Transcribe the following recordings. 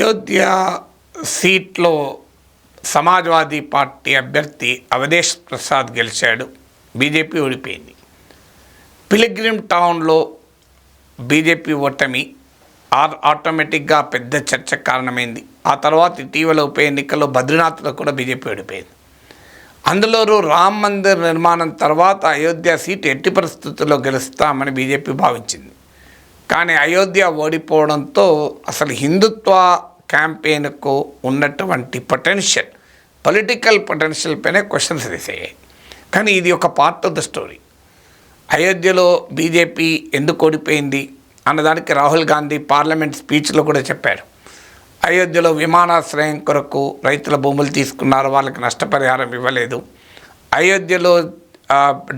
అయోధ్య సీట్లో సమాజ్వాదీ పార్టీ అభ్యర్థి అవధేష్ ప్రసాద్ గెలిచాడు. బీజేపీ ఓడిపోయింది. పిలిగ్రిమ్ టౌన్లో బీజేపీ ఓటమి ఆర్ ఆటోమేటిక్గా పెద్ద చర్చ కారణమైంది. ఆ తర్వాత ఇటీవల ఉప ఎన్నికల్లో బద్రీనాథ్లో కూడా బీజేపీ ఓడిపోయింది. అందులోనూ రామ్ మందిర్ నిర్మాణం తర్వాత అయోధ్య సీట్ ఎట్టి పరిస్థితుల్లో గెలుస్తామని బీజేపీ భావించింది. కానీ అయోధ్య ఓడిపోవడంతో అసలు హిందుత్వ క్యాంపెయిన్కు ఉన్నటువంటి పొటెన్షియల్ పొలిటికల్ పొటెన్షియల్ పైనే క్వశ్చన్స్ వేసాయి. కానీ ఇది ఒక పార్ట్ ఆఫ్ ద స్టోరీ. అయోధ్యలో బీజేపీ ఎందుకు ఓడిపోయింది అన్నదానికి రాహుల్ గాంధీ పార్లమెంట్ స్పీచ్లో కూడా చెప్పారు. అయోధ్యలో విమానాశ్రయం కొరకు రైతుల భూములు తీసుకున్నారు వాళ్ళకి నష్టపరిహారం ఇవ్వలేదు. అయోధ్యలో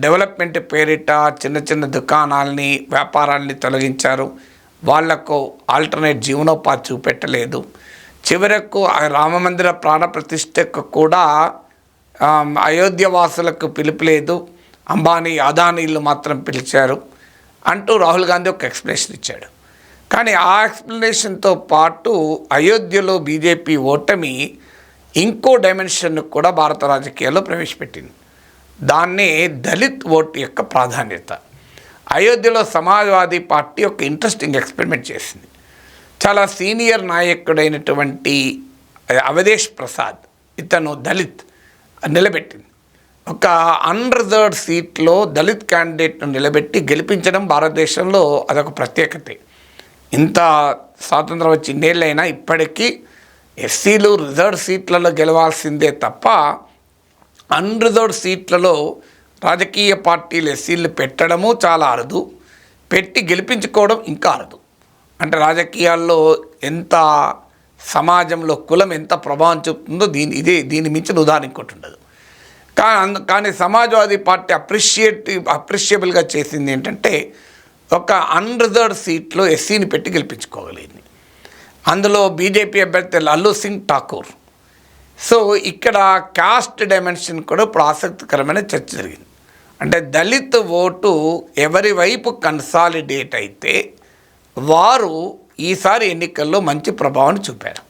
డెవలప్మెంట్ పేరిట చిన్న చిన్న దుకాణాలని వ్యాపారాల్ని తొలగించారు. వాళ్ళకు ఆల్టర్నేట్ జీవనోపాధి చూపెట్టలేదు. చివరకు రామమందిర ప్రాణ ప్రతిష్టకు కూడా అయోధ్య వాసులకు పిలుపులేదు. అంబానీ అదానీలు మాత్రం పిలిచారు. అంటూ రాహుల్ గాంధీ ఒక ఎక్స్ప్లెనేషన్ ఇచ్చాడు. కానీ ఆ ఎక్స్ప్లెనేషన్తో పాటు అయోధ్యలో బీజేపీ ఓటమి ఇంకో డైమెన్షన్ను కూడా భారత రాజకీయాల్లో ప్రవేశపెట్టింది. దాన్నే దళిత్ ఓటు యొక్క ప్రాధాన్యత. అయోధ్యలో సమాజ్వాదీ పార్టీ ఒక ఇంట్రెస్టింగ్ ఎక్స్పెరిమెంట్ చేసింది. చాలా సీనియర్ నాయకుడైనటువంటి అవధేష్ ప్రసాద్ ఇతను దళిత్ నిలబెట్టింది. ఒక అన్రిజర్వ్డ్ సీట్లో దళిత్ క్యాండిడేట్ను నిలబెట్టి గెలిపించడం భారతదేశంలో అదొక ప్రత్యేకతే. ఇంత స్వాతంత్రం వచ్చి ఇన్నేళ్ళైనా ఇప్పటికీ ఎస్సీలు రిజర్వ్ సీట్లలో గెలవాల్సిందే తప్ప అన్రిజర్వ్డ్ సీట్లలో రాజకీయ పార్టీలు ఎస్సీలు పెట్టడము చాలా అరుదు. పెట్టి గెలిపించుకోవడం ఇంకా అరుదు. అంటే రాజకీయాల్లో ఎంత సమాజంలో కులం ఎంత ప్రభావం చూపుతుందో దీని ఇదే దీని మించిన ఉదాహరణ ఇంకోటి ఉండదు. కానీ కానీ సమాజ్వాదీ పార్టీ అప్రిషియేటివ్ అప్రిషియబుల్గా చేసింది ఏంటంటే ఒక అన్రిజర్వ్డ్ సీట్లో ఎస్సీని పెట్టి గెలిపించుకోగలిగింది. అందులో బీజేపీ అభ్యర్థి లల్లు సింగ్ ఠాకూర్. సో ఇక్కడ కాస్ట్ డైమెన్షన్ కూడా ఇప్పుడు ఆసక్తికరమైన చర్చ జరిగింది. అంటే దళిత్ ఓటు ఎవరి వైపు కన్సాలిడేట్ అయితే వారు ఈసారి ఎన్నికల్లో మంచి ప్రభావాన్ని చూపారు.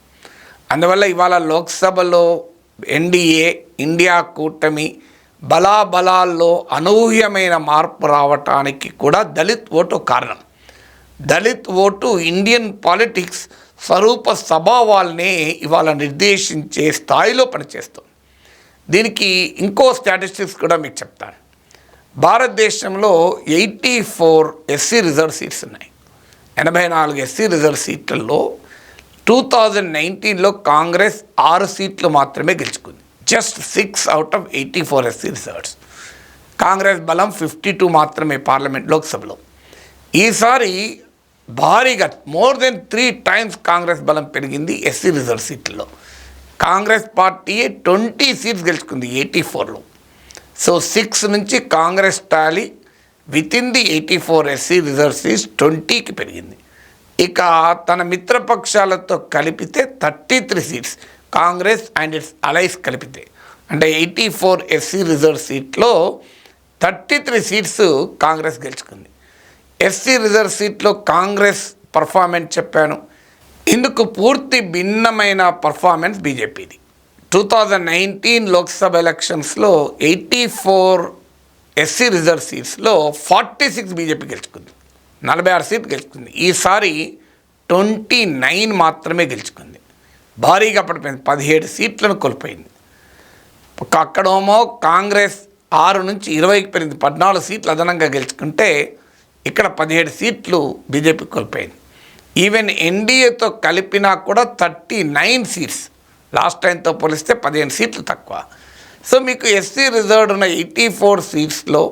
అందువల్ల ఇవాళ లోక్సభలో ఎన్డీఏ ఇండియా కూటమి బలాబలాల్లో అనూహ్యమైన మార్పు రావటానికి కూడా దళిత్ ఓటు కారణం. దళిత్ ఓటు ఇండియన్ పాలిటిక్స్ స్వరూప స్వభావాల్ని ఇవాళ నిర్దేశించే స్థాయిలో పనిచేస్తుంది. దీనికి ఇంకో స్టాటిస్టిక్స్ కూడా మీకు చెప్తాను. భారతదేశంలో eighty four SC reserve seats ఉన్నాయి. ఎనభై నాలుగు ఎస్సీ రిజర్వ్ సీట్లలో టూ థౌజండ్ నైన్టీన్లో కాంగ్రెస్ ఆరు సీట్లు మాత్రమే గెలుచుకుంది. Just six out of eighty four SC reserves. Congress బలం ఫిఫ్టీ టూ మాత్రమే పార్లమెంట్ లోక్సభలో. ఈసారి భారీగా more than three times Congress బలం పెరిగింది ఎస్సీ రిజర్వ్ సీట్లలో. కాంగ్రెస్ పార్టీ ట్వంటీ సీట్స్ గెలుచుకుంది ఎయిటీ ఫోర్లో. సో సిక్స్ నుంచి Congress tally with in the eighty four SC reserve seats ట్వంటీకి పెరిగింది. ఇక తన మిత్రపక్షాలతో కలిపితే thirty three seats Congress and its allies కలిపితే. అంటే ఎయిటీ ఫోర్ ఎస్సీ రిజర్వ్ సీట్లో థర్టీ త్రీ సీట్స్ కాంగ్రెస్ గెలుచుకుంది. ఎస్సీ రిజర్వ్ సీట్లో కాంగ్రెస్ పర్ఫార్మెన్స్ చెప్పాను. ఇందుకు పూర్తి భిన్నమైన పర్ఫార్మెన్స్ బీజేపీది టూ థౌజండ్ నైన్టీన్ లోక్సభ ఎలక్షన్స్లో ఎయిటీ ఫోర్ ఎస్సీ రిజర్వ్ సీట్స్లో ఫార్టీ సిక్స్ బీజేపీ గెలుచుకుంది. నలభై ఆరు సీట్లు గెలుచుకుంది. ఈసారి ట్వంటీ నైన్ మాత్రమే గెలుచుకుంది. భారీగా పడిపోయింది. పదిహేడు సీట్లను కోల్పోయింది. ఒక అక్కడేమో కాంగ్రెస్ ఆరు నుంచి ఇరవైకి పెరిగింది పద్నాలుగు సీట్లు అదనంగా గెలుచుకుంటే ఇక్కడ పదిహేడు సీట్లు బీజేపీ కోల్పోయింది. ఈవెన్ ఎన్డీఏతో కలిపినా కూడా థర్టీ నైన్ సీట్స్ లాస్ట్ టైంతో పోలిస్తే పదిహేను సీట్లు తక్కువ. సో మీకు ఎస్సీ రిజర్వ్డ్ ఉన్న ఎయిటీ ఫోర్ సీట్స్లో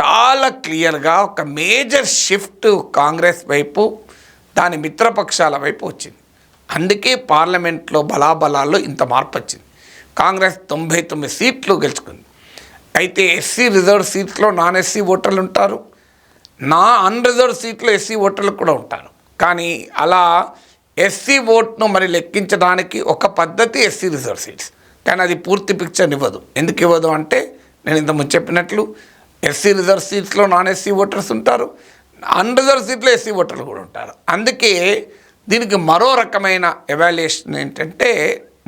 చాలా క్లియర్గా ఒక మేజర్ షిఫ్ట్ కాంగ్రెస్ వైపు దాని మిత్రపక్షాల వైపు వచ్చింది. అందుకే పార్లమెంట్లో బలాబలాల్లో ఇంత మార్పు వచ్చింది కాంగ్రెస్ తొంభై తొమ్మిది సీట్లు గెలుచుకుంది. అయితే ఎస్సీ రిజర్వ్ సీట్లో నాన్ ఎస్సీ ఓటర్లు ఉంటారు. నా అన్రిజర్వ్ సీట్లో ఎస్సీ ఓటర్లు కూడా ఉంటారు. కానీ అలా ఎస్సీ ఓట్ను మరి లెక్కించడానికి ఒక పద్ధతి ఎస్సీ రిజర్వ్ సీట్స్. కానీ అది పూర్తి పిక్చర్ ఇవ్వదు. ఎందుకు ఇవ్వదు అంటే నేను ఇంతకుముందు చెప్పినట్లు ఎస్సీ రిజర్వ్ సీట్స్లో నాన్ ఎస్సీ ఓటర్స్ ఉంటారు. అన్రిజర్వ్ సీట్లో ఎస్సీ ఓటర్లు కూడా ఉంటారు. అందుకే దీనికి మరో రకమైన ఎవాల్యుయేషన్ ఏంటంటే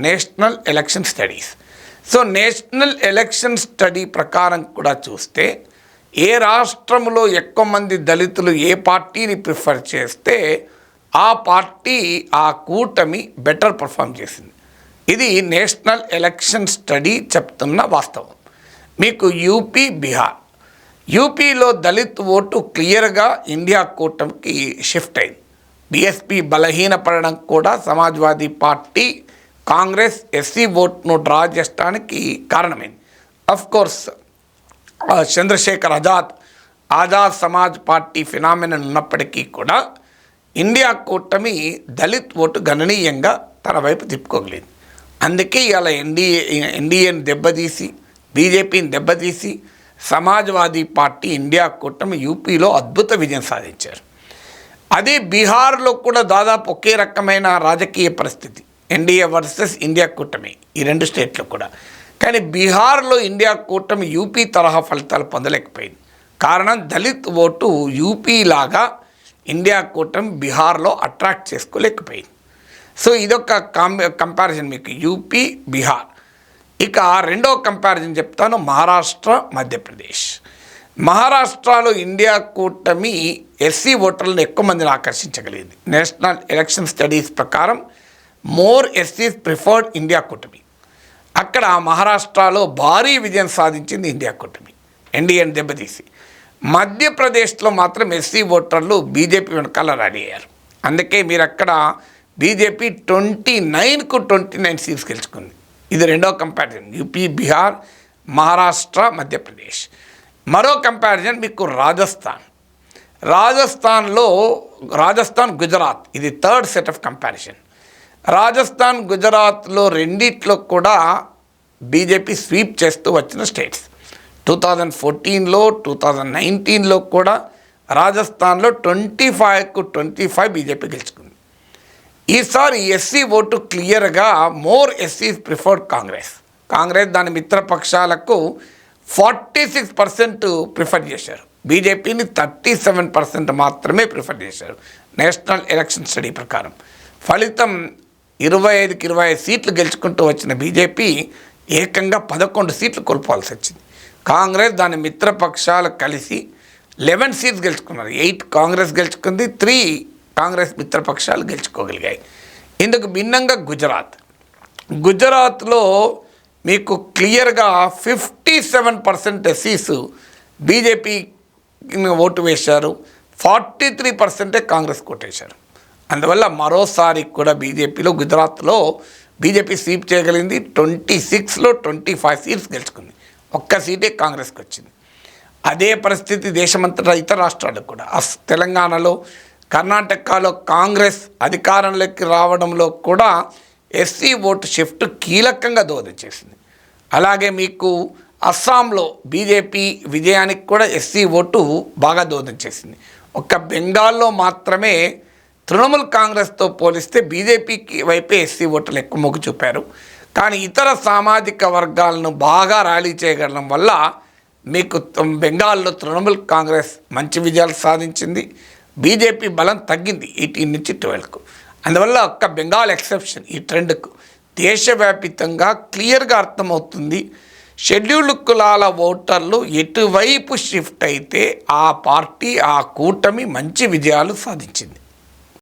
national election studies. So national election study ప్రకారం కూడా చూస్తే ఏ రాష్ట్రంలో ఎక్కువ మంది దళితులు ఏ పార్టీని ప్రిఫర్ చేస్తే ఆ పార్టీ ఆ కూటమి బెటర్ పర్ఫామ్ చేసింది. ఇది నేషనల్ ఎలక్షన్ స్టడీ చెప్తున్న వాస్తవం. మీకు యూపీ బీహార్ యూపీలో దళిత్ ఓటు క్లియర్గా ఇండియా కూటమికి షిఫ్ట్ అయింది. బీఎస్పీ బలహీనపడడం కూడా సమాజ్వాదీ పార్టీ కాంగ్రెస్ ఎస్సీ ఓట్ను డ్రా చేయడానికి కారణమైంది. Course Chandrashekhar Azad Azad Samaj party phenomenon ఉన్నప్పటికీ కూడా ఇండియా కూటమి దళిత్ ఓటు గణనీయంగా తన వైపు తిప్పుకోగలిగింది. అందుకే ఇలా ఎన్డీఏ ఎన్డీఏని దెబ్బతీసి బీజేపీని దెబ్బతీసి సమాజ్వాదీ పార్టీ ఇండియా కూటమి యూపీలో అద్భుత విజయం సాధించారు. అదే బీహార్లో కూడా దాదాపు ఒకే రకమైన రాజకీయ పరిస్థితి. ఎన్డీఏ వర్సెస్ ఇండియా కూటమి ఈ రెండు స్టేట్లు కూడా. కానీ బీహార్లో ఇండియా కూటమి యూపీ తరహా ఫలితాలు పొందలేకపోయింది. కారణం దళిత్ ఓటు యూపీ లాగా ఇండియా కూటమి బీహార్లో అట్రాక్ట్ చేసుకోలేకపోయింది. సో ఇదొక కంపారిజన్ మీకు. యూపీ బీహార్. ఇక రెండో కంపారిజన్ చెప్తాను. మహారాష్ట్ర మధ్యప్రదేశ్. మహారాష్ట్రలో ఇండియా కూటమి ఎస్సీ ఓటర్లను ఎక్కువ మందిని ఆకర్షించగలిగింది. నేషనల్ ఎలక్షన్ స్టడీస్ ప్రకారం మోర్ ఎస్సీస్ ప్రిఫర్డ్ ఇండియా కూటమి. అక్కడ మహారాష్ట్రలో భారీ విజయం సాధించింది ఇండియా కూటమి. ఎన్డీఎన్ దెబ్బతీసి. మధ్యప్రదేశ్లో మాత్రం ఎస్సీ ఓటర్లు బీజేపీ వెనకాల రెడీ అయ్యారు. అందుకే మీరు అక్కడ బీజేపీ ట్వంటీ నైన్కు ట్వంటీ నైన్ సీట్స్ గెలుచుకుంది. ఇది రెండో కంపారిజన్ యూపీ బీహార్ మహారాష్ట్ర మధ్యప్రదేశ్. మరో కంపారిజన్ మీకు రాజస్థాన్. రాజస్థాన్లో రాజస్థాన్ గుజరాత్. ఇది third set of comparison Rajasthan గుజరాత్లో రెండిట్లో కూడా బీజేపీ స్వీప్ చేస్తూ వచ్చిన స్టేట్స్ టూ థౌజండ్ ఫోర్టీన్లో టూ థౌజండ్ నైన్టీన్లో కూడా రాజస్థాన్లో ట్వంటీ ఫైవ్కు ట్వంటీ ఫైవ్ బీజేపీ గెలుచుకుంది. ఈసారి ఎస్సీ ఓటు క్లియర్గా more SC preferred Congress. Congress దాని మిత్రపక్షాలకు ఫార్టీ సిక్స్ పర్సెంట్ ప్రిఫర్ చేశారు. బీజేపీని థర్టీ సెవెన్ పర్సెంట్ మాత్రమే ప్రిఫర్ చేశారు. నేషనల్ ఎలక్షన్ స్టడీ ప్రకారం. ఫలితం ఇరవై ఐదుకి ఇరవై ఐదు సీట్లు గెలుచుకుంటూ వచ్చిన బీజేపీ ఏకంగా పదకొండు సీట్లు కోల్పోవాల్సి వచ్చింది. కాంగ్రెస్ దాని మిత్రపక్షాలు కలిసి లెవెన్ సీట్స్ గెలుచుకున్నారు. ఎయిట్ కాంగ్రెస్ గెలుచుకుంది త్రీ కాంగ్రెస్ మిత్రపక్షాలు గెలుచుకోగలిగాయి. ఇందుకు భిన్నంగా గుజరాత్. గుజరాత్లో మీకు క్లియర్గా ఫిఫ్టీ సెవెన్ పర్సెంట్ ఎస్సీస్ బీజేపీ ఓటు వేశారు. ఫార్టీ త్రీ పర్సెంటే కాంగ్రెస్ కొట్టేశారు. అందువల్ల మరోసారి కూడా బీజేపీలో గుజరాత్లో బీజేపీ స్వీప్ చేయగలిగింది. ట్వంటీ సిక్స్లో ట్వంటీ ఫైవ్ సీట్స్ గెలుచుకుంది. ఒక్క సీటే కాంగ్రెస్కి వచ్చింది. అదే పరిస్థితి దేశమంతటా ఇతర రాష్ట్రాలకు కూడా. అస్ తెలంగాణలో కర్ణాటకలో కాంగ్రెస్ అధికారంలోకి రావడంలో కూడా ఎస్సీ ఓటు షిఫ్ట్ కీలకంగా దోహదం చేసింది. అలాగే మీకు అస్సాంలో బీజేపీ విజయానికి కూడా ఎస్సీ ఓటు బాగా దోహదం చేసింది. ఒక్క బెంగాల్లో మాత్రమే తృణమూల్ కాంగ్రెస్తో పోలిస్తే బీజేపీకి వైపే ఎస్సీ ఓటర్లు ఎక్కువ మొగ్గు చూపారు. కానీ ఇతర సామాజిక వర్గాలను బాగా ర్యాలీ చేయగలడం వల్ల మీకు త- బెంగాల్లో తృణమూల్ కాంగ్రెస్ మంచి విజయాలు సాధించింది. బీజేపీ బలం తగ్గింది ఎయిటీన్ నుంచి ట్వెల్వ్కు. అందువల్ల ఒక్క బెంగాల్ ఎక్సెప్షన్ ఈ ట్రెండ్కు. దేశవ్యాపితంగా క్లియర్గా అర్థమవుతుంది. షెడ్యూల్డ్ కులాల ఓటర్లు ఎటువైపు షిఫ్ట్ అయితే ఆ పార్టీ ఆ కూటమి మంచి విజయాలు సాధించింది.